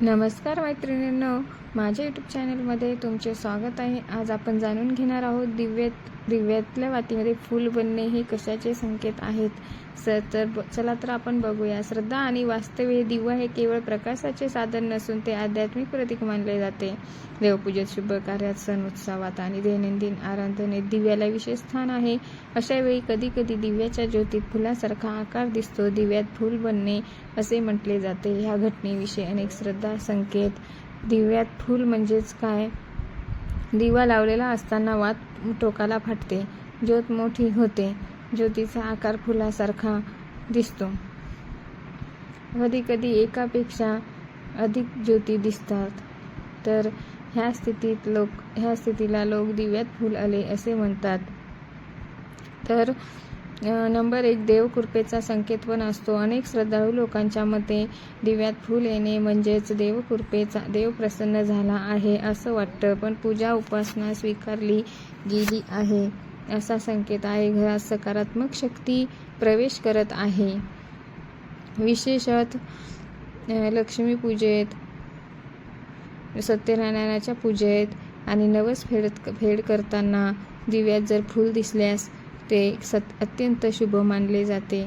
नमस्कार मैत्रिणींनो. माझ्या यूट्यूब चॅनलमध्ये तुमचे स्वागत आहे. आज आपण जाणून घेणार आहोत दिव्यात दिव्यातल्या वातीमध्ये फूल बनणे हे कशाचे संकेत आहेत? सर तर चला तर आपण बघूया. श्रद्धा आणि वास्तव हे दिवा हे केवळ प्रकाशाचे साधन नसून ते आध्यात्मिक प्रतीक मानले जाते. देवपूजेत शुभ कार्यात सण उत्सवात आणि दैनंदिन आराधनेत दिव्याला विशेष स्थान आहे. अशा वेळी कधी कधी दिव्याच्या ज्योतीत फुलासारखा आकार दिसतो. दिव्यात फूल बनणे असे म्हटले जाते. ह्या घटनेविषयी अनेक श्रद्धा संकेत दिव्यात फूल म्हणजेच काय? दिवा लावलेला असताना वात टोकाला फाटते. ज्योत मोठी होते. ज्योतीचा आकार फुलासारखा दिसतो. कधी कधी एकापेक्षा अधिक ज्योती दिसतात. तर ह्या स्थितीत लोक ह्या स्थितीला लोक दिव्यात फूल आले असे म्हणतात. तर नंबर एक देवकृपेचा संकेत पण असतो. अनेक श्रद्धाळू लोकांच्या मते दिव्यात फूल येणे म्हणजेच देवकृपेचा देव प्रसन्न झाला आहे असं वाटतं. पण पूजा उपासना स्वीकारली गेली आहे असा संकेत आहे. घरात सकारात्मक शक्ती प्रवेश करत आहे. विशेषत लक्ष्मीपूजेत सत्यनारायणाच्या पूजेत आणि नवस फेड फेड करताना दिव्यात जर फूल दिसल्यास ते सत अत्यंत शुभ मानले जाते.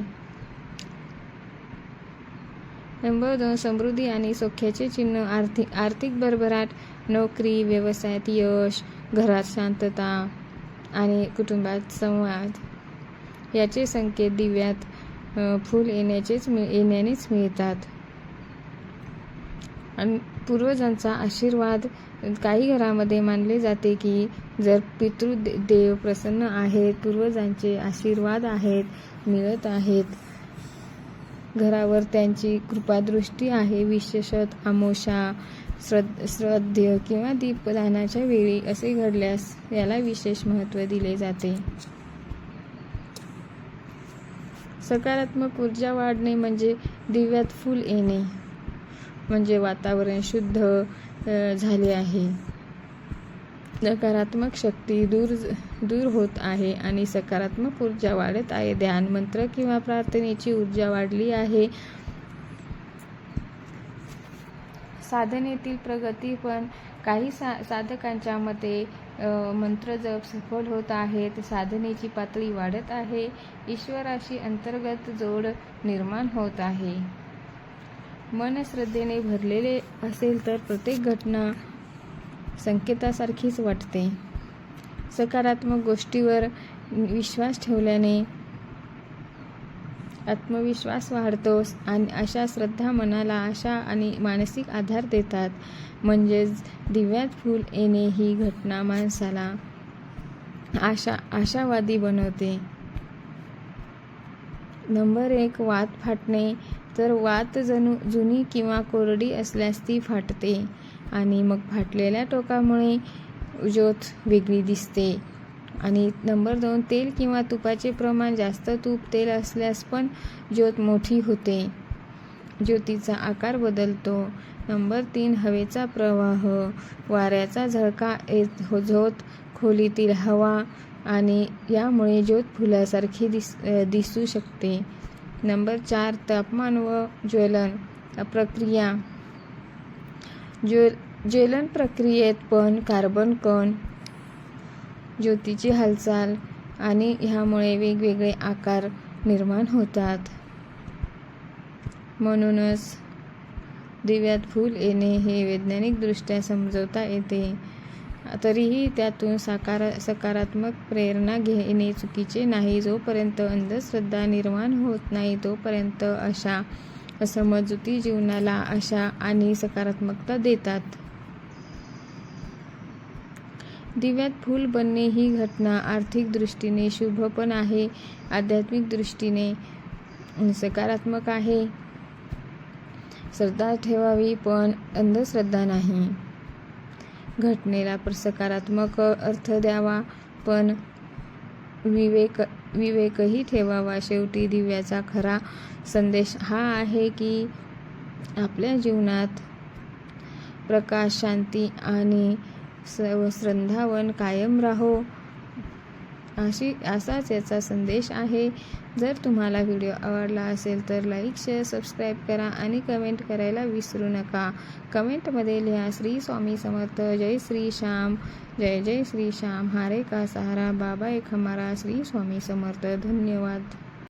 नंबर दोन समृद्धी आणि सौख्याचे चिन्ह आर्थिक आर्थिक भरभराट नोकरी व्यवसायात यश घरात शांतता आणि कुटुंबात संवाद. याचे संकेत दिव्यात फूल येण्याचेच मिळ येण्यानेच मिळतात. आणि पूर्वजांचा आशीर्वाद काही घरामध्ये मानले जाते की जर पितृ दे- देव प्रसन्न आहेत पूर्वजांचे आशीर्वाद आहेत मिळत आहेत. घरावर त्यांची कृपादृष्टी आहे. विशेषत आमोशा श्रद्ध श्रद्धेय किंवा दीपदानाच्या वेळी असे घडल्यास याला विशेष महत्त्व दिले जाते. सकारात्मक ऊर्जा वाढणे म्हणजे दिव्यात फूल येणे. म्हणजे वातावरण शुद्ध झाले आहे. नकारात्मक शक्ती दूर दूर होत आहे आणि सकारात्मक ऊर्जा वाढत आहे. ध्यान मंत्र किंवा प्रार्थनेची ऊर्जा वाढली आहे. साधनेतील प्रगती पण काही सा साधकांच्या मते मंत्र जप सफल होत आहेत. साधनेची पातळी वाढत आहे. ईश्वराशी अंतर्गत जोड निर्माण होत आहे. मन श्रद्धेने भरलेले असेल तर प्रत्येक घटना संकेतासारखीच वाटते. सकारात्मक गोष्टीवर विश्वास ठेवल्याने आत्मविश्वास वाढतो आणि अशा श्रद्धा मनाला आशा आणि मानसिक आधार देतात. म्हणजेच दिव्यात फूल येणे ही घटना माणसाला आशा आशावादी बनवते. नंबर एक वाद फाटणे तर वात जणू जुनी किंवा कोरडी असल्यास ती फाटते आणि मग फाटलेल्या टोकामुळे ज्योत वेगळी दिसते. आणि नंबर दोन तेल किंवा तुपाचे प्रमाण जास्त तूप तेल असल्यास पण ज्योत मोठी होते. ज्योतीचा आकार बदलतो. नंबर तीन हवेचा प्रवाह. वाऱ्याचा झळका येत हो झोत खोलीतील हवा आणि यामुळे ज्योत फुलासारखी दिस दिसू शकते. नंबर चार तापमान व ज्वलन प्रक्रिया. ज्व ज्वलन प्रक्रियेत पण कार्बन कण ज्योतीची हालचाल आणि ह्यामुळे वेगवेगळे आकार निर्माण होतात. म्हणूनच दिव्यात फूल येणे हे वैज्ञानिकदृष्ट्या समजवता येते. तरीही त्यातून साकार सकारात्मक प्रेरणा घेणे चुकीचे नाही. जोपर्यंत अंधश्रद्धा निर्माण होत नाही तोपर्यंत अशा समजुती जीवनाला आशा आणि सकारात्मकता देतात. दिव्यात फूल बनणे ही घटना आर्थिक दृष्टीने शुभ पण आहे आध्यात्मिक दृष्टीने सकारात्मक आहे. श्रद्धा ठेवावी पण अंधश्रद्धा नाही. घटनेला प्र- सकारात्मक अर्थ द्यावा पण विवेक विवेकही ठेवावा. शेवटी दिव्याचा खरा संदेश हा आहे की आपल्या जीवनात प्रकाश शांती आणि स- श्रद्धावन कायम राहो. अशी असाच याचा संदेश आहे. जर तुम्हाला व्हिडिओ आवडला असेल तर लाईक शेअर सबस्क्राईब करा आणि कमेंट करायला विसरू नका. कमेंटमध्ये लिहा श्री स्वामी समर्थ जय श्री श्याम जय जय श्री श्याम हारे का सहारा बाबा एक हमारा श्री स्वामी समर्थ धन्यवाद.